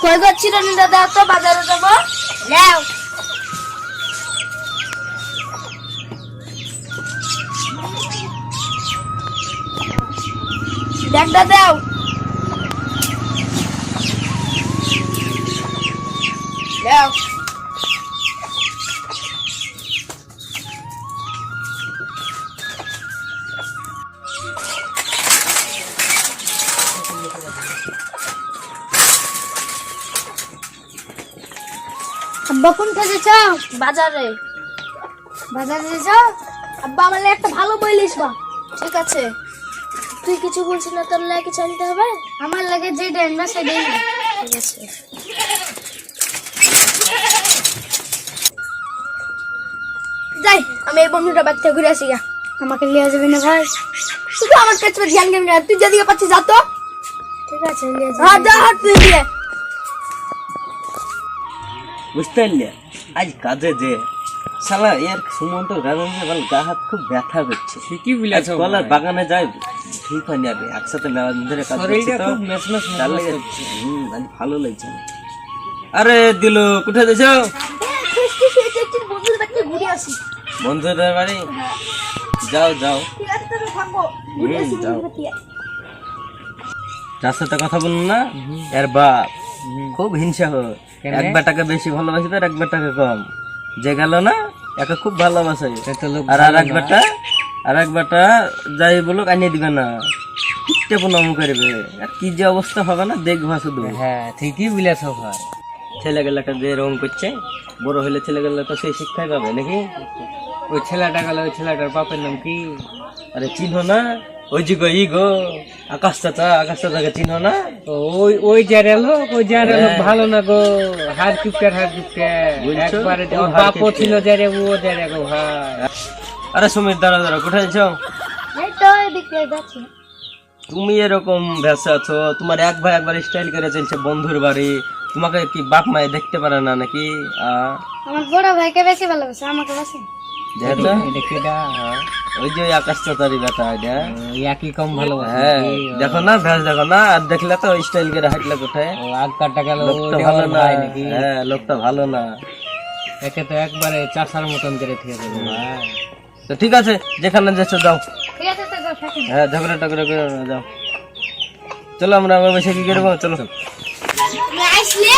কই করছি রানি দাদা তো বাজারে যাব। নাও। ব্যাগটা দাও। দাও আব্বা কোন থেকে বাজারে। বাজারে যাও? আব্বা আমার একটা ভালো বই লিখবা। ঠিক আছে। তুই কিছু বলছিস না তোর লাগে কিছু আনতে হবে? আমার লাগে সেটাই নিবি। ঠিক আছে। যাই আমি এই বন্ধুটা বাচ্চা ঘুরে আসি গা। আমাকে নিয়ে যাবি না ভাই শুধু আমার কাছে ধ্যান দেবি তুই যেদিকে পাচ্ছিস যা তো। ঠিক আছে নিয়ে যা হ্যাঁ যা হাট তুই দিয়ে বুঝতে পারলি? আজ কাজে যে শালা এর সুমন্ত গানে বল গা হাত খুব ব্যথা করছে। ঠিকই আজ কলার বাগানে যাই ঠিক হয়নি আর একসাথে মেলা ধরে কাজ করছি তো। খুব মেসমেস তার মেসমেস লেগে- করছে। হুম, ভালো লাগছে না। আরে দিলু কোথায় দিছো বন্ধুদের বাড়ি? যাও যাও। হুম, যাও। যার সাথে কথা বলুন না? এর বাপ। হুম। খুব হিংসা হয়? এক বেটাকে বেশি ভালোবাসে আর এক বেটাকে কম। যে গেল না একে খুব ভালোবাসে। আর আর এক। বেটা আর এক বেটা যাই বলুক আনিয়ে দিবে না। পিঠে প্রণাম করবে। আর কি যে অবস্থা হবে না দেখবা শুধু। হ্যাঁ ঠিকই বলেছ ভাই। ছেলে গেলাকে যে এরকম করছে বড় হলে ছেলে গেলে তো সেই শিক্ষাই পাবে নাকি? ওই ছেলেটা গেল ওই ছেলেটার বাপের নাম কি? আরে চিহ্ন না? ওই যে গো ই গো আকাশ চাচা আকাশ চাচাকে চিহ্ন না? ওই ওই যারে লোক ওই যারে লোক হ্যাঁ। ভালো না গো। হার কিপটার হার কিপটার একবারে ও ওর বাপও ছিল যারে ও গো ভাই। আরে সুমিত দাঁড়া দাঁড়া কোথায় যাচ্ছ এই তো এদিকে যাচ্ছি। তুমি এরকম ভেসে আছো? তোমার এক ভাই একবার স্টাইল করে চলছে বন্ধুর বাড়ি। তোমাকে কি বাপ মায়ে দেখতে পারে না নাকি? আহ, আমার বড় ভাইকে বেশি ভালোবাসে আমাকে বেশি। এটা কেডা ওই যে ওই আকাশ চাচারি বেটা এটা একই কম ভালো হ্যাঁ দেখো না ভেস দেখো না আর দেখলে তো স্টাইল করে হাঁটলে কোথায় ও আগ কাটা গেল লোকটা ভালো না হ্যাঁ লোকটা ভালো না একে তো একবারে চাষার মতন করে থেকে দেবো ভাই তো ঠিক আছে যেখানে যাচ্ছ যাও ঠিক আছে তো যাও, থাকেন। হ্যাঁ ঝগড়া টগড়া করে যাও চলো আমরা আবার বসে কি করব চলো আসলে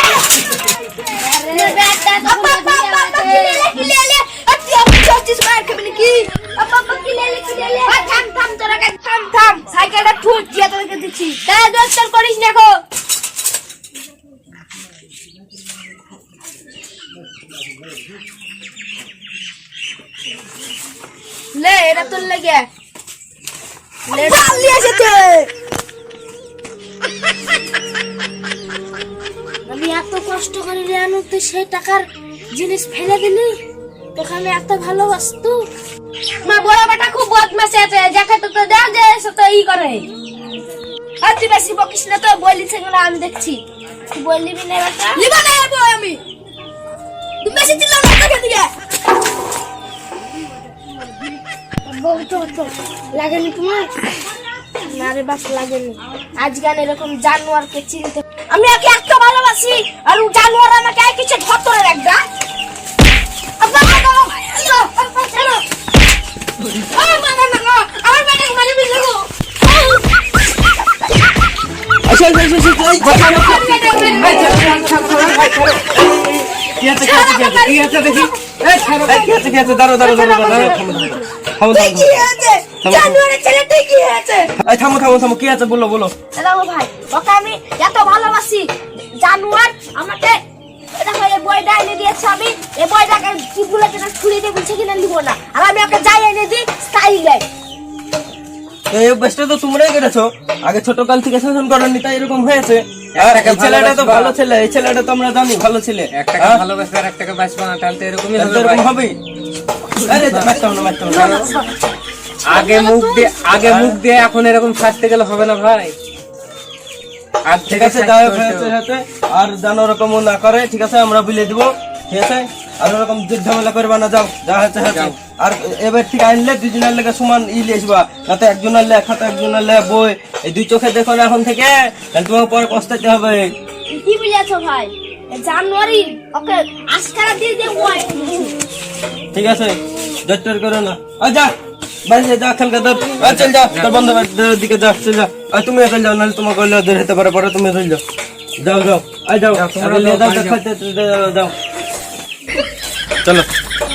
দিচ্ছি তাই দোস্তার করিস না গো লে এটা তোর লেগে। লে ডালি এসেছে। আমি এত কষ্ট করে রে আনু তুই সেই টাকার জিনিস ফেলে দিলি তোকে আমি এত ভালোবাসতো। মা বড় বেটা খুব বদমাসি আছে যাকে তো তো দেওয়া যায় সে তো ই করে। আর তুই বেশি বকিস না তো বলি সেগুলো আমি দেখছি। তুই বললি না বেটা। লিবা না আর বই আমি। তুমি বেশি চিল্লাও না তোকে দিকে বহুত লাগেনি তোমার? না রে বাস লাগেনি। আজকাল এরকম জানোয়ারকে চিনতে আমি একে এত ভালোবাসি আর ও জানোয়ার আমাকে কিছু ধরে রাখবা থামো, থামো, থামো, কি আছে বলো বলো ভাই ওকে আমি এত ভালোবাসি জানোয়ার আমাকে বইটা এনে দিয়েছে আমি এই বইটাকে কি বলেছে না ছুড়ে দিয়ে বলছে কিনা নিব না আর আমি ওকে যাই এনে দিই স্টাইলে এই অভ্যাসটা তো তোমরাই করেছ আগে ছোট কাল থেকে শাসন করেননি তাই এরকম হয়েছে। আর একটাকে এই ছেলেটা তো ভালো ছেলে এই ছেলেটা তো আমরা জানি ভালো ছেলে। একটাকে হ্যাঁ? ভালোবাসবে আর একটাকে বাঁচবে না তাহলে তো এরকমই তাহলে হবে এরকম ভাই। হবেই। আরে মারতাম না মারতাম না। আগে মুখ দিয়ে আগে মুখ দিয়ে এখন এরকম গেলে হবে না ভাই। আর ঠিক আছে আর যেন ওরকম না করে ঠিক আছে আমরা বিলে দিব। ঠিক আছে? আর ওরকম যুদ্ধ ঝামেলা করবা না যাও যা হচ্ছে হচ্ছে। আর এবার ঠিক আনলে দুজনের লেগে সমান ই লিখবা না তো একজনের লে তো একজনের লে বই এই দুই চোখে দেখো না এখন থেকে তাহলে তোমাকে পরে পস্তাতে হবে। কি বুঝেছ ভাই? জানুয়ারি ওকে আজকারা দিয়ে ওই ঠিক আছে জট্টর করো না। আর যা বাইরে যা খেলকে ধর। আর চল যা তোর বন্ধু দিকে যা চল যা। আর তুমি চল যাও নাহলে তোমাকে ধরে হতে পারে পরে তুমি চল যাও। যাও যাও। আই যাও যাও, তোমরা আগে